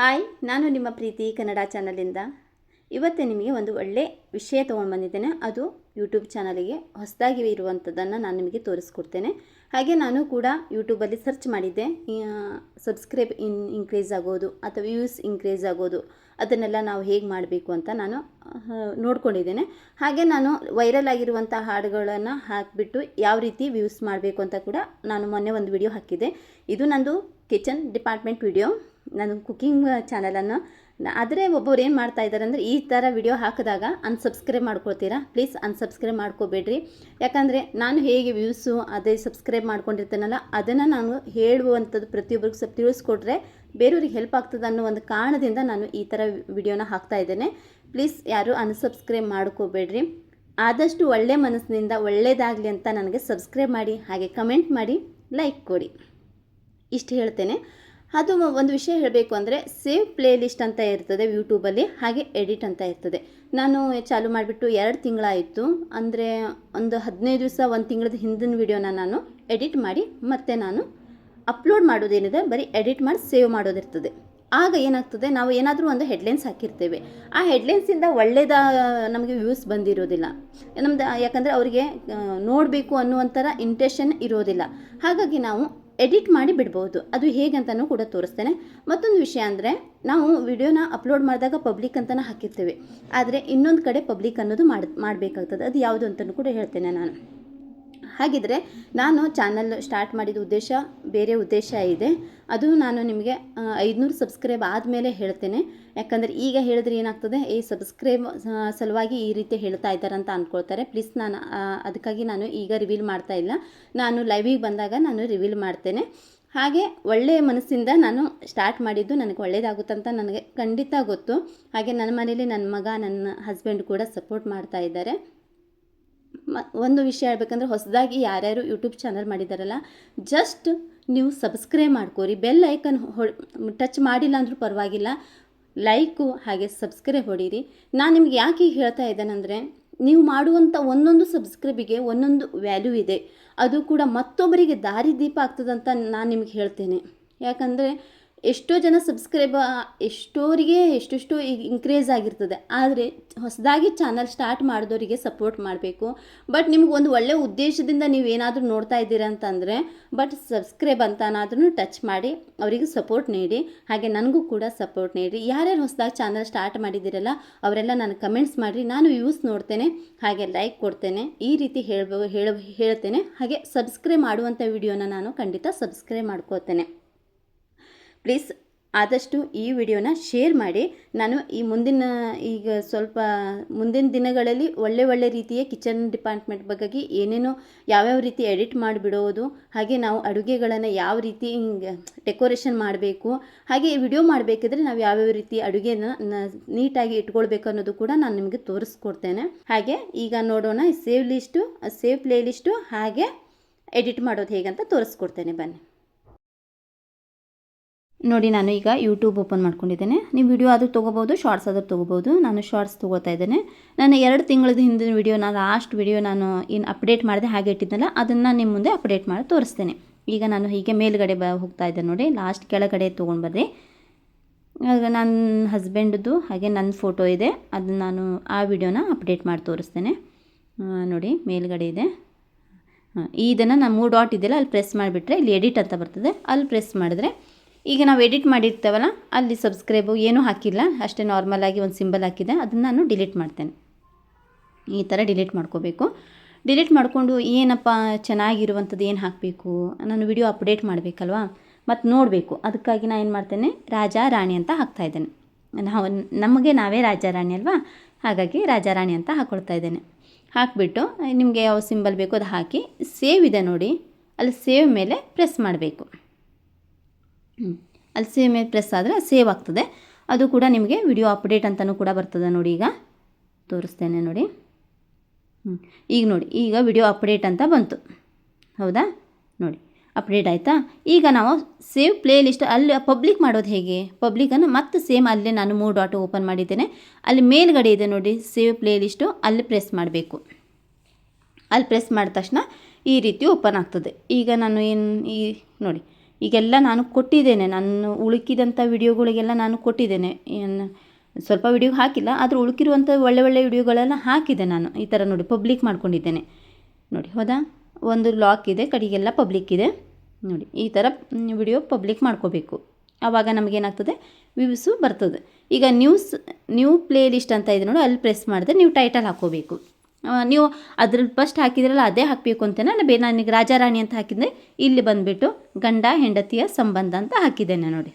Hi, ನಾನು ನಿಮ್ಮ ಪ್ರೀತಿ ಕನ್ನಡ ಚಾನಲಿಂದ. ಇವತ್ತು ನಿಮಗೆ ಒಂದು ಒಳ್ಳೆ ವಿಷಯ ತೊಗೊಂಡು ಬಂದಿದ್ದೇನೆ ಅದು ಯೂಟ್ಯೂಬ್ ಚಾನಲಿಗೆ ಹೊಸದಾಗಿ ಇರುವಂಥದ್ದನ್ನು ನಾನು ನಿಮಗೆ ತೋರಿಸ್ಕೊಡ್ತೇನೆ. ಹಾಗೆ ನಾನು ಕೂಡ ಯೂಟ್ಯೂಬಲ್ಲಿ ಸರ್ಚ್ ಮಾಡಿದ್ದೆ. ಸಬ್ಸ್ಕ್ರೈಬ್ ಇನ್, ಇನ್ಕ್ರೀಸ್ ಆಗೋದು ಅಥವಾ ವ್ಯೂಸ್ ಇನ್ಕ್ರೀಸ್ ಆಗೋದು ಅದನ್ನೆಲ್ಲ ನಾವು ಹೇಗೆ ಮಾಡಬೇಕು ಅಂತ ನಾನು ನೋಡ್ಕೊಂಡಿದ್ದೇನೆ. ಹಾಗೆ ನಾನು ವೈರಲ್ ಆಗಿರುವಂಥ ಹಾಡುಗಳನ್ನು ಹಾಕಿಬಿಟ್ಟು ಯಾವ ರೀತಿ ವ್ಯೂಸ್ ಮಾಡಬೇಕು ಅಂತ ಕೂಡ ನಾನು ಮೊನ್ನೆ ಒಂದು ವಿಡಿಯೋ ಹಾಕಿದ್ದೆ. ಇದು ನಂದು ಕಿಚನ್ ಡಿಪಾರ್ಟ್ಮೆಂಟ್ ವಿಡಿಯೋ. ನಾನು ಕುಕ್ಕಿಂಗ್ ಚಾನಲನ್ನು. ಆದರೆ ಒಬ್ಬೊಬ್ರು ಏನು ಮಾಡ್ತಾ ಇದ್ದಾರೆ ಅಂದರೆ ಈ ಥರ ವಿಡಿಯೋ ಹಾಕಿದಾಗ ಅನ್ಸಬ್ಸ್ಕ್ರೈಬ್ ಮಾಡ್ಕೊಳ್ತೀರಾ? ಪ್ಲೀಸ್ ಅನ್ಸಬ್ಸ್ಕ್ರೈಬ್ ಮಾಡ್ಕೋಬೇಡ್ರಿ. ಯಾಕಂದರೆ ನಾನು ಹೇಗೆ ವ್ಯೂಸು ಅದೇ ಸಬ್ಸ್ಕ್ರೈಬ್ ಮಾಡ್ಕೊಂಡಿರ್ತೇನಲ್ಲ, ಅದನ್ನು ನಾನು ಹೇಳುವಂಥದ್ದು ಪ್ರತಿಯೊಬ್ಬರಿಗೂ ಸ್ವಲ್ಪ ತಿಳಿಸ್ಕೊಟ್ರೆ ಬೇರೆಯವ್ರಿಗೆ ಹೆಲ್ಪ್ ಆಗ್ತದೆ ಅನ್ನೋ ಒಂದು ಕಾರಣದಿಂದ ನಾನು ಈ ಥರ ವಿಡಿಯೋನ ಹಾಕ್ತಾ ಇದ್ದೇನೆ. ಪ್ಲೀಸ್ ಯಾರು ಅನ್ಸಬ್ಸ್ಕ್ರೈಬ್ ಮಾಡ್ಕೋಬೇಡ್ರಿ. ಆದಷ್ಟು ಒಳ್ಳೆ ಮನಸ್ಸಿನಿಂದ ಒಳ್ಳೆಯದಾಗಲಿ ಅಂತ ನನಗೆ ಸಬ್ಸ್ಕ್ರೈಬ್ ಮಾಡಿ, ಹಾಗೆ ಕಮೆಂಟ್ ಮಾಡಿ ಲೈಕ್ ಕೊಡಿ. ಇಷ್ಟು ಹೇಳ್ತೇನೆ. ಅದು ಒಂದು ವಿಷಯ ಹೇಳಬೇಕು ಅಂದರೆ ಸೇವ್ ಪ್ಲೇ ಲಿಸ್ಟ್ ಅಂತ ಇರ್ತದೆ ಯೂಟ್ಯೂಬಲ್ಲಿ, ಹಾಗೆ ಎಡಿಟ್ ಅಂತ ಇರ್ತದೆ. ನಾನು ಚಾಲು ಮಾಡಿಬಿಟ್ಟು ಎರಡು ತಿಂಗಳಾಯಿತು. ಅಂದರೆ ಒಂದು ಹದಿನೈದು ದಿವಸ ಒಂದು ತಿಂಗಳದ ಹಿಂದಿನ ವಿಡಿಯೋನ ನಾನು ಎಡಿಟ್ ಮಾಡಿ ಮತ್ತೆ ನಾನು ಅಪ್ಲೋಡ್ ಮಾಡೋದೇನಿದೆ, ಬರೀ ಎಡಿಟ್ ಮಾಡಿ ಸೇವ್ ಮಾಡೋದಿರ್ತದೆ. ಆಗ ಏನಾಗ್ತದೆ, ನಾವು ಏನಾದರೂ ಒಂದು ಹೆಡ್ಲೈನ್ಸ್ ಹಾಕಿರ್ತೇವೆ. ಆ ಹೆಡ್ಲೈನ್ಸಿಂದ ಒಳ್ಳೆಯದ ನಮಗೆ ವ್ಯೂಸ್ ಬಂದಿರೋದಿಲ್ಲ. ನಮ್ದು ಯಾಕಂದರೆ ಅವರಿಗೆ ನೋಡಬೇಕು ಅನ್ನುವಂಥರ ಇಂಟೆನ್ಷನ್ ಇರೋದಿಲ್ಲ. ಹಾಗಾಗಿ ನಾವು ಎಡಿಟ್ ಮಾಡಿ ಬಿಡ್ಬೋದು. ಅದು ಹೇಗಂತನೂ ಕೂಡ ತೋರಿಸ್ತೇನೆ. ಮತ್ತೊಂದು ವಿಷಯ ಅಂದರೆ, ನಾವು ವಿಡಿಯೋನ ಅಪ್ಲೋಡ್ ಮಾಡಿದಾಗ ಪಬ್ಲಿಕ್ ಅಂತಲೇ ಹಾಕಿರ್ತೇವೆ. ಆದರೆ ಇನ್ನೊಂದು ಕಡೆ ಪಬ್ಲಿಕ್ ಅನ್ನೋದು ಮಾಡಿ, ಮಾಡಬೇಕಾಗ್ತದೆ. ಅದು ಯಾವುದು ಅಂತಲೂ ಕೂಡ ಹೇಳ್ತೇನೆ ನಾನು. ಹಾಗಿದ್ರೆ ನಾನು ಚಾನಲ್ ಸ್ಟಾರ್ಟ್ ಮಾಡಿದ ಉದ್ದೇಶ ಬೇರೆ ಉದ್ದೇಶ ಇದೆ. ಅದು ನಾನು ನಿಮಗೆ ಐದುನೂರು ಸಬ್ಸ್ಕ್ರೈಬ್ ಆದಮೇಲೆ ಹೇಳ್ತೇನೆ. ಯಾಕಂದರೆ ಈಗ ಹೇಳಿದ್ರೆ ಏನಾಗ್ತದೆ, ಈ ಸಬ್ಸ್ಕ್ರೈಬ್ ಸಲುವಾಗಿ ಈ ರೀತಿ ಹೇಳ್ತಾ ಇದ್ದಾರೆ ಅಂತ ಅಂದ್ಕೊಳ್ತಾರೆ ಪ್ಲೀಸ್ ನಾನು ಅದಕ್ಕಾಗಿ ನಾನು ಈಗ ರಿವೀಲ್ ಮಾಡ್ತಾ ಇಲ್ಲ. ನಾನು ಲೈವಿಗೆ ಬಂದಾಗ ನಾನು ರಿವೀಲ್ ಮಾಡ್ತೇನೆ. ಹಾಗೆ ಒಳ್ಳೆಯ ಮನಸ್ಸಿಂದ ನಾನು ಸ್ಟಾರ್ಟ್ ಮಾಡಿದ್ದು ನನಗೆ ಒಳ್ಳೆಯದಾಗುತ್ತಂತ ನನಗೆ ಖಂಡಿತ ಗೊತ್ತು. ಹಾಗೆ ನನ್ನ ಮನೇಲಿ ನನ್ನ ಮಗ, ನನ್ನ ಹಸ್ಬೆಂಡ್ ಕೂಡ ಸಪೋರ್ಟ್ ಮಾಡ್ತಾ ಇದ್ದಾರೆ. ಮ, ಒಂದು ವಿಷಯ ಹೇಳ್ಬೇಕಂದ್ರೆ ಹೊಸದಾಗಿ ಯಾರ್ಯಾರು ಯೂಟ್ಯೂಬ್ ಚಾನಲ್ ಮಾಡಿದಾರಲ್ಲ ಜಸ್ಟ್ ನೀವು ಸಬ್ಸ್ಕ್ರೈಬ್ ಮಾಡ್ಕೋರಿ. ಬೆಲ್ ಐಕನ್ ಹೊ ಟಚ್ ಮಾಡಿಲ್ಲ ಅಂದರೂ ಪರವಾಗಿಲ್ಲ ಲೈಕು ಹಾಗೆ ಸಬ್ಸ್ಕ್ರೈಬ್ ಹೊಡೀರಿ. ನಾನು ನಿಮ್ಗೆ ಯಾಕೆ ಈಗ ಹೇಳ್ತಾ ಇದ್ದೇನೆಂದರೆ, ನೀವು ಮಾಡುವಂಥ ಒಂದೊಂದು ಸಬ್ಸ್ಕ್ರೈಬಿಗೆ ಒಂದೊಂದು ವ್ಯಾಲ್ಯೂ ಇದೆ. ಅದು ಕೂಡ ಮತ್ತೊಬ್ಬರಿಗೆ ದಾರಿದೀಪ ಆಗ್ತದಂತ ನಾನು ನಿಮ್ಗೆ ಹೇಳ್ತೇನೆ. ಯಾಕಂದರೆ ಎಷ್ಟೋ ಜನ ಸಬ್ಸ್ಕ್ರೈಬ್ ಎಷ್ಟೋರಿಗೆ ಎಷ್ಟೆಷ್ಟು ಇನ್ಕ್ರೀಸ್ ಆಗಿರ್ತದೆ. ಆದರೆ ಹೊಸದಾಗಿ ಚಾನಲ್ ಸ್ಟಾರ್ಟ್ ಮಾಡಿದವರಿಗೆ ಸಪೋರ್ಟ್ ಮಾಡಬೇಕು. ಬಟ್ ನಿಮ್ಗೆ ಒಂದು ಒಳ್ಳೆಯ ಉದ್ದೇಶದಿಂದ ನೀವು ಏನಾದರೂ ನೋಡ್ತಾ ಇದ್ದೀರಾ ಅಂತಂದರೆ ಬಟ್ ಸಬ್ಸ್ಕ್ರೈಬ್ ಅಂತನಾದ್ರೂ ಟಚ್ ಮಾಡಿ, ಅವರಿಗೆ ಸಪೋರ್ಟ್ ನೀಡಿ, ಹಾಗೆ ನನಗೂ ಕೂಡ ಸಪೋರ್ಟ್ ನೀಡಿ. ಯಾರ್ಯಾರು ಹೊಸದಾಗಿ ಚಾನಲ್ ಸ್ಟಾರ್ಟ್ ಮಾಡಿದ್ದೀರಲ್ಲ, ಅವರೆಲ್ಲ ನಾನು ಕಮೆಂಟ್ಸ್ ಮಾಡಿರಿ, ನಾನು ವ್ಯೂಸ್ ನೋಡ್ತೇನೆ, ಹಾಗೆ ಲೈಕ್ ಕೊಡ್ತೇನೆ, ಈ ರೀತಿ ಹೇಳ್ಬೋ ಹೇಳ ಹೇಳ್ತೇನೆ. ಹಾಗೆ ಸಬ್ಸ್ಕ್ರೈಬ್ ಮಾಡುವಂಥ ವಿಡಿಯೋನ ನಾನು ಖಂಡಿತ ಸಬ್ಸ್ಕ್ರೈಬ್ ಮಾಡ್ಕೋತೇನೆ. ಪ್ಲೀಸ್ ಆದಷ್ಟು ಈ ವಿಡಿಯೋನ ಶೇರ್ ಮಾಡಿ. ನಾನು ಈ ಮುಂದಿನ, ಈಗ ಸ್ವಲ್ಪ ಮುಂದಿನ ದಿನಗಳಲ್ಲಿ ಒಳ್ಳೆ ಒಳ್ಳೆ ರೀತಿಯ ಕಿಚನ್ ಡಿಪಾರ್ಟ್ಮೆಂಟ್ ಬಗ್ಗೆ ಏನೇನೋ ಯಾವ್ಯಾವ ರೀತಿ ಎಡಿಟ್ ಮಾಡಿಬಿಡೋದು, ಹಾಗೆ ನಾವು ಅಡುಗೆಗಳನ್ನು ಯಾವ ರೀತಿ ಹಿಂಗೆ ಡೆಕೋರೇಷನ್ ಮಾಡಬೇಕು, ಹಾಗೆ ವಿಡಿಯೋ ಮಾಡಬೇಕಿದ್ರೆ ನಾವು ಯಾವ್ಯಾವ ರೀತಿ ಅಡುಗೆನ ನೀಟಾಗಿ ಇಟ್ಕೊಳ್ಬೇಕು ಅನ್ನೋದು ಕೂಡ ನಾನು ನಿಮಗೆ ತೋರಿಸ್ಕೊಡ್ತೇನೆ. ಹಾಗೆ ಈಗ ನೋಡೋಣ, save list, save play list ಹಾಗೆ ಎಡಿಟ್ ಮಾಡೋದು ಹೇಗಂತ ತೋರಿಸ್ಕೊಡ್ತೇನೆ ಬನ್ನಿ. ನೋಡಿ, ನಾನು ಈಗ ಯೂಟ್ಯೂಬ್ ಓಪನ್ ಮಾಡ್ಕೊಂಡಿದ್ದೇನೆ. ನೀವು ವಿಡಿಯೋ ಆದರೂ ತೊಗೋಬೋದು ಶಾರ್ಟ್ಸ್ ಆದರೂ ತೊಗೋಬೋದು ನಾನು ಶಾರ್ಟ್ಸ್ ತೊಗೋತಾ ಇದ್ದೇನೆ. ನಾನು ಎರಡು ತಿಂಗಳದ ಹಿಂದಿನ ವಿಡಿಯೋ ನಾನು ಲಾಸ್ಟ್ ವಿಡಿಯೋ ನಾನು ಏನು ಅಪ್ಡೇಟ್ ಮಾಡಿದೆ, ಹಾಗೆ ಇಟ್ಟಿದ್ದೆನಲ್ಲ ಅದನ್ನು ನಿಮ್ಮ ಮುಂದೆ ಅಪ್ಡೇಟ್ ಮಾಡಿ ತೋರಿಸ್ತೇನೆ. ಈಗ ನಾನು ಹೀಗೆ ಮೇಲ್ಗಡೆ ಬ ಹೋಗ್ತಾ ಇದ್ದೆ ನೋಡಿ ಲಾಸ್ಟ್ ಕೆಳಗಡೆ ತೊಗೊಂಡು ಬರ್ರಿ ಆಗ ನನ್ನ ಹಸ್ಬೆಂಡ್ದು ಹಾಗೆ ನನ್ನ ಫೋಟೋ ಇದೆ, ಅದನ್ನ ನಾನು ಆ ವಿಡಿಯೋನ ಅಪ್ಡೇಟ್ ಮಾಡಿ ತೋರಿಸ್ತೇನೆ. ನೋಡಿ, ಮೇಲ್ಗಡೆ ಇದೆ. ಇದನ್ನು ನಾನು ಮೂರು ಡಾಟ್ ಇದೆಯಲ್ಲ, ಅಲ್ಲಿ ಪ್ರೆಸ್ ಮಾಡಿಬಿಟ್ರೆ, ಇಲ್ಲಿ ಎಡಿಟ್ ಅಂತ ಬರ್ತದೆ. ಅಲ್ಲಿ ಪ್ರೆಸ್ ಮಾಡಿದ್ರೆ ಈಗ ನಾವು ಎಡಿಟ್ ಮಾಡಿರ್ತೇವಲ್ಲ, ಅಲ್ಲಿ ಸಬ್ಸ್ಕ್ರೈಬು ಏನೂ ಹಾಕಿಲ್ಲ, ಅಷ್ಟೇ ನಾರ್ಮಲಾಗಿ ಒಂದು ಸಿಂಬಲ್ ಹಾಕಿದೆ, ಅದನ್ನು ನಾನು ಡಿಲೀಟ್ ಮಾಡ್ತೇನೆ. ಈ ಥರ ಡಿಲೀಟ್ ಮಾಡ್ಕೋಬೇಕು. ಡಿಲೀಟ್ ಮಾಡಿಕೊಂಡು ಏನಪ್ಪ ಚೆನ್ನಾಗಿರುವಂಥದ್ದು ಏನು ಹಾಕಬೇಕು? ನಾನು ವಿಡಿಯೋ ಅಪ್ಡೇಟ್ ಮಾಡಬೇಕಲ್ವಾ? ಮತ್ತು ನೋಡಬೇಕು. ಅದಕ್ಕಾಗಿ ನಾನು ಏನು ಮಾಡ್ತೇನೆ? ರಾಜ ರಾಣಿ ಅಂತ ಹಾಕ್ತಾ ಇದ್ದೇನೆ. ನಾವು, ನಮಗೆ ನಾವೇ ರಾಜ ರಾಣಿ ಅಲ್ವಾ? ಹಾಗಾಗಿ ರಾಜ ರಾಣಿ ಅಂತ ಹಾಕ್ಕೊಳ್ತಾ ಇದ್ದೇನೆ. ಹಾಕಿಬಿಟ್ಟು, ನಿಮಗೆ ಯಾವ ಸಿಂಬಲ್ ಬೇಕೋ ಅದು ಹಾಕಿ ಸೇವ್ ಇದೆ ನೋಡಿ. ಅಲ್ಲಿ ಸೇವ್ ಮೇಲೆ ಪ್ರೆಸ್ ಮಾಡಬೇಕು. ಅಲ್ಲಿ ಸೇವ್ ಮೇಲೆ ಪ್ರೆಸ್ ಆದರೆ ಸೇವ್ ಆಗ್ತದೆ. ಅದು ಕೂಡ ನಿಮಗೆ ವಿಡಿಯೋ ಅಪ್ಡೇಟ್ ಅಂತಲೂ ಕೂಡ ಬರ್ತದೆ ನೋಡಿ ಈಗ. ತೋರಿಸ್ತೇನೆ ನೋಡಿ. ಹ್ಞೂ ಈಗ ನೋಡಿ, ಈಗ ವಿಡಿಯೋ ಅಪ್ಡೇಟ್ ಅಂತ ಬಂತು. ಹೌದಾ? ನೋಡಿ, ಅಪ್ಡೇಟ್ ಆಯಿತಾ? ಈಗ ನಾವು ಸೇವ್ ಪ್ಲೇ ಲಿಸ್ಟ್ ಅಲ್ಲಿ ಪಬ್ಲಿಕ್ ಮಾಡೋದು ಹೇಗೆ? ಪಬ್ಲಿಕನ್ನು ಮತ್ತೆ ಸೇಮ್ ಅಲ್ಲೇ ನಾನು ಮೂರು ಡಾಟ್ ಓಪನ್ ಮಾಡಿದ್ದೇನೆ. ಅಲ್ಲಿ ಮೇಲ್ಗಡೆ ಇದೆ ನೋಡಿ, ಸೇವ್ ಪ್ಲೇ ಲಿಸ್ಟು ಅಲ್ಲಿ ಪ್ರೆಸ್ ಮಾಡಬೇಕು. ಅಲ್ಲಿ ಪ್ರೆಸ್ ಮಾಡಿದ ತಕ್ಷಣ ಈ ರೀತಿ ಓಪನ್ ಆಗ್ತದೆ. ಈಗ ನಾನು ಏನು ಈ ನೋಡಿ ಈಗೆಲ್ಲ ನಾನು ಕೊಟ್ಟಿದ್ದೇನೆ. ನಾನು ಉಳುಕಿದಂಥ ವಿಡಿಯೋಗಳಿಗೆಲ್ಲ ನಾನು ಕೊಟ್ಟಿದ್ದೇನೆ. ಏನು ಸ್ವಲ್ಪ ವಿಡಿಯೋ ಹಾಕಿಲ್ಲ ಆದರೆ ಉಳುಕಿರುವಂಥ ಒಳ್ಳೆ ಒಳ್ಳೆ ವಿಡಿಯೋಗಳೆಲ್ಲ ಹಾಕಿದೆ ನಾನು. ಈ ಥರ ನೋಡಿ ಪಬ್ಲಿಕ್ ಮಾಡ್ಕೊಂಡಿದ್ದೇನೆ. ನೋಡಿ ಹೌದಾ? ಒಂದು ಲಾಕ್ ಇದೆ ಕಡೆಗೆಲ್ಲ ಪಬ್ಲಿಕ್ ಇದೆ. ನೋಡಿ ಈ ಥರ ವಿಡಿಯೋ ಪಬ್ಲಿಕ್ ಮಾಡ್ಕೋಬೇಕು. ಆವಾಗ ನಮಗೇನಾಗ್ತದೆ? ವ್ಯೂಸು ಬರ್ತದೆ. ಈಗ ನ್ಯೂಸ್ ನ್ಯೂ ಪ್ಲೇ ಲಿಸ್ಟ್ ಅಂತ ಇದೆ ನೋಡಿ ಅಲ್ಲಿ ಪ್ರೆಸ್ ಮಾಡಿದ್ರೆ ನೀವು ಟೈಟಲ್ ಹಾಕ್ಕೋಬೇಕು. ಆ, ನೀವು ಅದ್ರಲ್ಲಿ ಫಸ್ಟ್ ಹಾಕಿದ್ರಲ್ಲ ಅದೇ ಹಾಕಬೇಕು ಅಂತ ನಾನು ಬೇ ನನಗೆ ರಾಜಾರಾಣಿ ಅಂತ ಹಾಕಿದ್ದೆ. ಇಲ್ಲಿ ಬಂದುಬಿಟ್ಟು ಗಂಡ, ಹೆಂಡತಿಯ ಸಂಬಂಧ ಅಂತ ಹಾಕಿದ್ದೇನೆ ನೋಡಿ.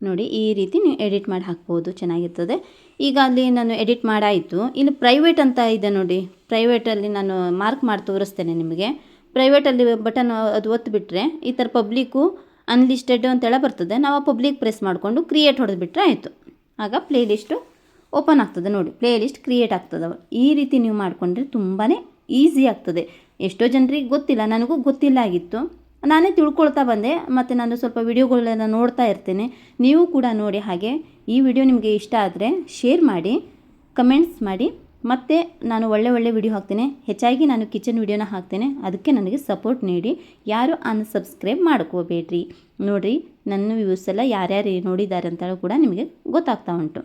ನೋಡಿ, ಈ ರೀತಿ ನೀವು ಎಡಿಟ್ ಮಾಡಿ ಹಾಕ್ಬೋದು. ಚೆನ್ನಾಗಿರ್ತದೆ. ಈಗ ಅಲ್ಲಿ ನಾನು ಎಡಿಟ್ ಮಾಡಾಯಿತು. ಇಲ್ಲಿ ಪ್ರೈವೇಟ್ ಅಂತ ಇದೆ ನೋಡಿ. ಪ್ರೈವೇಟಲ್ಲಿ ನಾನು ಮಾರ್ಕ್ ಮಾಡಿ ತೋರಿಸ್ತೇನೆ ನಿಮಗೆ. ಪ್ರೈವೇಟಲ್ಲಿ ಬಟನ್ ಅದು ಒತ್ತುಬಿಟ್ರೆ ಈ ಥರ ಪಬ್ಲಿಕ್ಕು ಅನ್ಲಿಸ್ಟೆಡ್ ಅಂತೆಲ್ಲ ಬರ್ತದೆ. ನಾವು ಪಬ್ಲಿಕ್ ಪ್ರೆಸ್ ಮಾಡಿಕೊಂಡು ಕ್ರಿಯೇಟ್ ಹೊಡೆದ್ಬಿಟ್ರೆ ಆಯಿತು. ಆಗ ಪ್ಲೇ ಲಿಸ್ಟು ಓಪನ್ ಆಗ್ತದೆ ನೋಡಿ ಪ್ಲೇ ಲಿಸ್ಟ್ ಕ್ರಿಯೇಟ್ ಆಗ್ತದೆ ಈ ರೀತಿ ನೀವು ಮಾಡಿಕೊಂಡ್ರೆ ತುಂಬಾ ಈಸಿ ಆಗ್ತದೆ. ಎಷ್ಟೋ ಜನರಿಗೆ ಗೊತ್ತಿಲ್ಲ, ನನಗೂ ಗೊತ್ತಿಲ್ಲ ಆಗಿತ್ತು. ನಾನೇ ತಿಳ್ಕೊಳ್ತಾ ಬಂದೆ, ಮತ್ತು ನಾನು ಸ್ವಲ್ಪ ವಿಡಿಯೋಗಳನ್ನ ನೋಡ್ತಾ ಇರ್ತೇನೆ. ನೀವು ಕೂಡ ನೋಡಿ ಹಾಗೆ ಈ ವಿಡಿಯೋ ನಿಮಗೆ ಇಷ್ಟ ಆದರೆ ಶೇರ್ ಮಾಡಿ ಕಮೆಂಟ್ಸ್ ಮಾಡಿ. ಮತ್ತು ನಾನು ಒಳ್ಳೆ ಒಳ್ಳೆ ವಿಡಿಯೋ ಹಾಕ್ತೇನೆ. ಹೆಚ್ಚಾಗಿ ನಾನು ಕಿಚನ್ ವಿಡಿಯೋನ ಹಾಕ್ತೇನೆ. ಅದಕ್ಕೆ ನನಗೆ ಸಪೋರ್ಟ್ ನೀಡಿ. ಯಾರು ಅನ್ಸಬ್ಸ್ಕ್ರೈಬ್ ಮಾಡ್ಕೋಬೇಡ್ರಿ. ನೋಡಿರಿ, ನನ್ನ ವ್ಯೂಸ್ ಎಲ್ಲ ಯಾರ್ಯಾರು ನೋಡಿದ್ದಾರೆ ಅಂತ ಕೂಡ ನಿಮಗೆ ಗೊತ್ತಾಗ್ತಾ ಉಂಟು.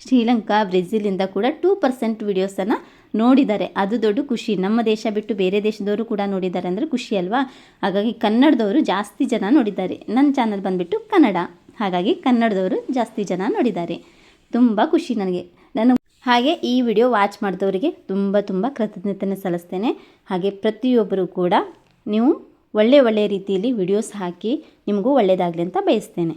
ಶ್ರೀಲಂಕಾ ಬ್ರೆಜಿಲಿಂದ ಕೂಡ ಟೂ ಪರ್ಸೆಂಟ್ ವೀಡಿಯೋಸನ್ನು ನೋಡಿದ್ದಾರೆ. ಅದು ದೊಡ್ಡ ಖುಷಿ. ನಮ್ಮ ದೇಶ ಬಿಟ್ಟು ಬೇರೆ ದೇಶದವರು ಕೂಡ ನೋಡಿದ್ದಾರೆ ಅಂದರೆ ಖುಷಿ ಅಲ್ವಾ? ಹಾಗಾಗಿ ಕನ್ನಡದವರು ಜಾಸ್ತಿ ಜನ ನೋಡಿದ್ದಾರೆ. ನನ್ನ ಚಾನಲ್ ಬಂದುಬಿಟ್ಟು ಕನ್ನಡ. ಹಾಗಾಗಿ ಕನ್ನಡದವರು ಜಾಸ್ತಿ ಜನ ನೋಡಿದ್ದಾರೆ. ತುಂಬ ಖುಷಿ ನನಗೆ. ನಾನು ಹಾಗೆ ಈ ವಿಡಿಯೋ ವಾಚ್ ಮಾಡಿದವರಿಗೆ ತುಂಬ ತುಂಬ ಕೃತಜ್ಞತೆಯನ್ನು ಸಲ್ಲಿಸ್ತೇನೆ. ಹಾಗೆ ಪ್ರತಿಯೊಬ್ಬರು ಕೂಡ ನೀವು ಒಳ್ಳೆ ಒಳ್ಳೆಯ ರೀತಿಯಲ್ಲಿ ವಿಡಿಯೋಸ್ ಹಾಕಿ ನಿಮಗೂ ಒಳ್ಳೆಯದಾಗಲಿ ಅಂತ ಬಯಸ್ತೇನೆ.